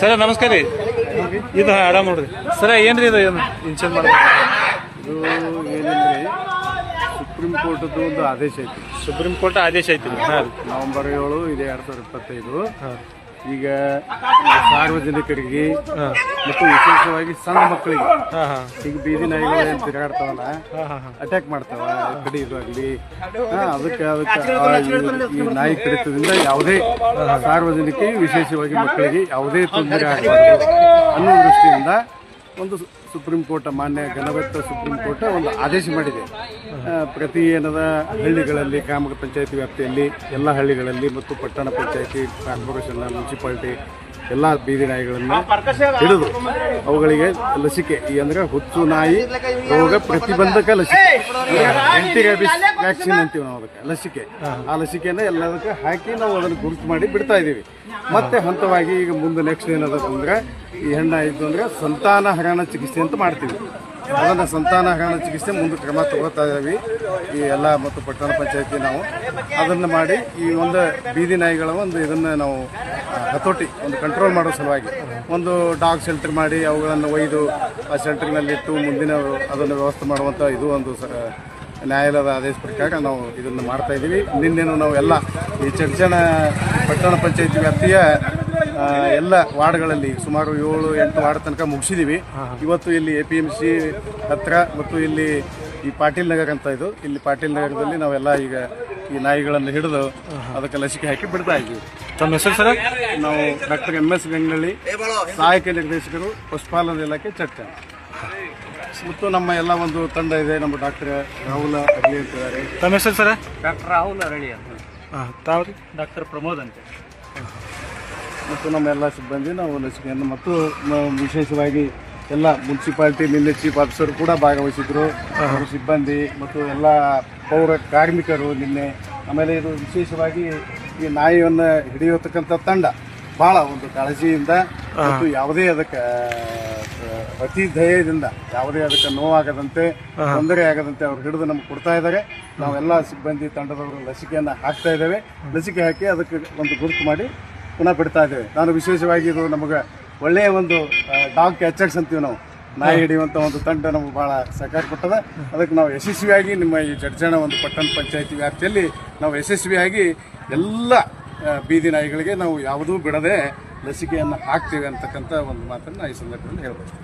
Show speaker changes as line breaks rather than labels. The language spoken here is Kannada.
ಸರ ನಮಸ್ಕಾರ ರೀ. ಇದು ಹಾಡ ನೋಡ್ರಿ. ಸರ ಏನ್ರಿ ಇದು? ಏನು ಇನ್ಶನ್ ಮಾಡ್ರಿ
ಇದು ಸುಪ್ರೀಂ ಕೋರ್ಟ್ದು ಒಂದು ಆದೇಶ ಐತಿ.
ಸುಪ್ರೀಂ ಕೋರ್ಟ್ ಆದೇಶ ಐತಿ.
ನವೆಂಬರ್ ಏಳು ಇದೆ ಎರಡ್ ಸಾವಿರದ ಇಪ್ಪತ್ತೈದು.
ಹಾಂ
ಈಗ ಸಾರ್ವಜನಿಕರಿಗೆ ಮತ್ತು ವಿಶೇಷವಾಗಿ ಸಣ್ಣ ಮಕ್ಕಳಿಗೆ ಈಗ ಬೀದಿ ನಾಯಿಗಳು ಏನು ತಿರುಗಾಡ್ತಾವಲ್ಲ ಅಟ್ಯಾಕ್ ಮಾಡ್ತಾವ ಕಡಿ ಆಗಲಿ. ಅದಕ್ಕೆ ಅದಕ್ಕೆ ಈ- ನಾಯಿ ಕಡಿತದಿಂದ ಯಾವುದೇ ಸಾರ್ವಜನಿಕ ವಿಶೇಷವಾಗಿ ಮಕ್ಕಳಿಗೆ ಯಾವುದೇ ತೊಂದರೆ ಆಗಬಾರ್ದು ಅನ್ನೋ ದೃಷ್ಟಿಯಿಂದ ಒಂದು ಸು- ಸುಪ್ರೀಂ ಕೋರ್ಟ್ ಮಾನ್ಯ ಘನವೆತ್ತ ಸುಪ್ರೀಂ ಕೋರ್ಟ್ ಒಂದು ಆದೇಶ ಮಾಡಿದೆ. ಪ್ರತಿ ಏನದ ಹಳ್ಳಿಗಳಲ್ಲಿ ಗ್ರಾಮ ಪಂಚಾಯತಿ ವ್ಯಾಪ್ತಿಯಲ್ಲಿ, ಎಲ್ಲ ಹಳ್ಳಿಗಳಲ್ಲಿ ಮತ್ತು ಪಟ್ಟಣ ಪಂಚಾಯತಿ, ಕಾರ್ಪೊರೇಷನ್, ಮುನ್ಸಿಪಾಲ್ಟಿ, ಎಲ್ಲ ಬೀದಿ ನಾಯಿಗಳನ್ನು ಹಿಡಿದು ಅವುಗಳಿಗೆ ಲಸಿಕೆ, ಈ ಅಂದ್ರೆ ಹುಚ್ಚು ನಾಯಿ ರೋಗ ಪ್ರತಿಬಂಧಕ ಲಸಿಕೆ. ಆಂಟಿ ರ್ಯಾಬಿಸ್ ವ್ಯಾಕ್ಸಿನ್ ಅಂತೀವಿ ನಾವು ಅದಕ್ಕೆ, ಲಸಿಕೆ. ಆ ಲಸಿಕೆನ ಎಲ್ಲದಕ್ಕೆ ಹಾಕಿ ನಾವು ಅದನ್ನು ಗುರುತು ಮಾಡಿ ಬಿಡ್ತಾ ಇದ್ದೀವಿ. ಮತ್ತೆ ಹಂತವಾಗಿ ಈಗ ಮುಂದೆ ನೆಕ್ಸ್ಟ್ ಏನದ ಅಂದ್ರೆ, ಈ ಹೆಣ್ಣಾಯಿತು ಅಂದರೆ ಸಂತಾನ ಹರಣ ಚಿಕಿತ್ಸೆ ಅಂತ ಮಾಡ್ತೀವಿ. ಅದನ್ನು ಸಂತಾನ ಹರಣ ಚಿಕಿತ್ಸೆ ಮುಂದೆ ಕ್ರಮ ತಗೋತಾ ಇದ್ದೀವಿ. ಈ ಎಲ್ಲ ಮತ್ತು ಪಟ್ಟಣ ಪಂಚಾಯತಿ ನಾವು. ಅದನ್ನು ಮಾಡಿ ಈ ಒಂದು ಬೀದಿ ನಾಯಿಗಳ ಒಂದು ಇದನ್ನು ನಾವು ಹತೋಟಿ, ಒಂದು ಕಂಟ್ರೋಲ್ ಮಾಡೋ ಸಲುವಾಗಿ ಒಂದು ಡಾಗ್ ಶೆಲ್ಟರ್ ಮಾಡಿ, ಅವುಗಳನ್ನು ಒಯ್ದು ಆ ಶೆಲ್ಟರ್ನಲ್ಲಿಟ್ಟು ಮುಂದಿನ ಅದನ್ನು ವ್ಯವಸ್ಥೆ ಮಾಡುವಂಥ ಇದು ಒಂದು ನ್ಯಾಯಾಲಯದ ಆದೇಶ ಪ್ರಕಾರ ನಾವು ಇದನ್ನು ಮಾಡ್ತಾ ಇದ್ದೀವಿ. ನಾವು ಎಲ್ಲ ಈ ಚರ್ಚಣ ಪಟ್ಟಣ ಪಂಚಾಯತಿ ವ್ಯಾಪ್ತಿಯ ಎಲ್ಲ ವಾರ್ಡ್ಗಳಲ್ಲಿ ಸುಮಾರು ಏಳು ಎಂಟು ವಾರ್ಡ್ ತನಕ ಮುಗಿಸಿದ್ದೀವಿ ಇವತ್ತು ಇಲ್ಲಿ ಎ ಪಿ ಎಂ ಸಿ ಹತ್ರ ಮತ್ತು ಇಲ್ಲಿ ಈ ಪಾಟೀಲ್ ನಗರ ಅಂತ ಇದು. ಇಲ್ಲಿ ಪಾಟೀಲ್ ನಗರದಲ್ಲಿ ನಾವೆಲ್ಲ ಈಗ ಈ ನಾಯಿಗಳನ್ನು ಹಿಡಿದು ಅದಕ್ಕೆ ಲಸಿಕೆ ಹಾಕಿ ಬಿಡ್ತಾ ಇದ್ದೀವಿ.
ತಮ್ಮ ಹೆಸರು ಸರ?
ನಾವು ಡಾಕ್ಟರ್ ಎಂ ಎಸ್ ಗಂಗಳ್ಳಿ ಸಹಾಯಕ ನಿರ್ದೇಶಕರು ಪಶುಪಾಲನಾ ಇಲಾಖೆ ಚರ್ಚೆ. ಮತ್ತು ನಮ್ಮ ಎಲ್ಲ ಒಂದು ತಂಡ ಇದೆ ನಮ್ಮ ಡಾಕ್ಟರ್ ರಾಹುಲ್ ಅಗ್ಲಿ ಅಂತಿದ್ದಾರೆ.
ತಮ್ಮ ಹೆಸರು ಸರ?
ಡಾಕ್ಟರ್ ರಾಹುಲ್ ಅರಳಿ ಅಂತ.
ಹಾಂ ತಾವು ರೀ
ಡಾಕ್ಟರ್ ಪ್ರಮೋದ್ ಅಂತ.
ಮತ್ತು ನಮ್ಮ ಎಲ್ಲ ಸಿಬ್ಬಂದಿ ನಾವು ಲಸಿಕೆಯನ್ನು ಮತ್ತು ವಿಶೇಷವಾಗಿ ಎಲ್ಲ ಮುನ್ಸಿಪಾಲ್ಟಿ ನಿನ್ನೆ ಚೀಫ್ ಆಫೀಸರ್ ಕೂಡ ಭಾಗವಹಿಸಿದ್ರು. ಅವರು ಸಿಬ್ಬಂದಿ ಮತ್ತು ಎಲ್ಲ ಪೌರ ಕಾರ್ಮಿಕರು ನಿನ್ನೆ. ಆಮೇಲೆ ಇದು ವಿಶೇಷವಾಗಿ ಈ ನಾಯಿಯನ್ನು ಹಿಡಿಯತಕ್ಕಂಥ ತಂಡ ಭಾಳ ಒಂದು ಕಾಳಜಿಯಿಂದ ಮತ್ತು ಯಾವುದೇ ಅದಕ್ಕೆ ಅತಿ ಧೈರ್ಯದಿಂದ ಯಾವುದೇ ಅದಕ್ಕೆ ನೋವಾಗದಂತೆ ತೊಂದರೆ ಆಗದಂತೆ ಅವ್ರು ಹಿಡಿದು ನಮ್ಗೆ ಕೊಡ್ತಾ ಇದ್ದಾರೆ ನಾವೆಲ್ಲ ಸಿಬ್ಬಂದಿ ತಂಡದವರು ಲಸಿಕೆಯನ್ನು ಹಾಕ್ತಾ ಇದ್ದೇವೆ. ಲಸಿಕೆ ಹಾಕಿ ಅದಕ್ಕೆ ಒಂದು ಗುರುತು ಮಾಡಿ ಪುನಃ ಬಿಡ್ತಾ ಇದ್ದೇವೆ. ನಾನು ವಿಶೇಷವಾಗಿ ಇದು ನಮಗೆ ಒಳ್ಳೆಯ ಒಂದು ಡಾಗ್ ಕ್ಯಾಚರ್ಸ್ ಅಂತೀವಿ ನಾವು. ನಾಯಿ ಹಿಡಿಯುವಂಥ ಒಂದು ತಂಡ ನಮಗೆ ಭಾಳ ಸಹಕಾರ ಕೊಟ್ಟದ. ಅದಕ್ಕೆ ನಾವು ಯಶಸ್ವಿಯಾಗಿ ನಿಮ್ಮ ಈ ಜಡ್ಜಣ ಒಂದು ಪಟ್ಟಣ ಪಂಚಾಯತಿ ವ್ಯಾಪ್ತಿಯಲ್ಲಿ ನಾವು ಯಶಸ್ವಿಯಾಗಿ ಎಲ್ಲ ಬೀದಿ ನಾಯಿಗಳಿಗೆ ನಾವು ಯಾವುದೂ ಬಿಡದೆ ಲಸಿಕೆಯನ್ನು ಹಾಕ್ತೀವಿ ಅಂತಕ್ಕಂಥ ಒಂದು ಮಾತನ್ನು ಈ ಸಂದರ್ಭದಲ್ಲಿ ಹೇಳ್ಬೋದು.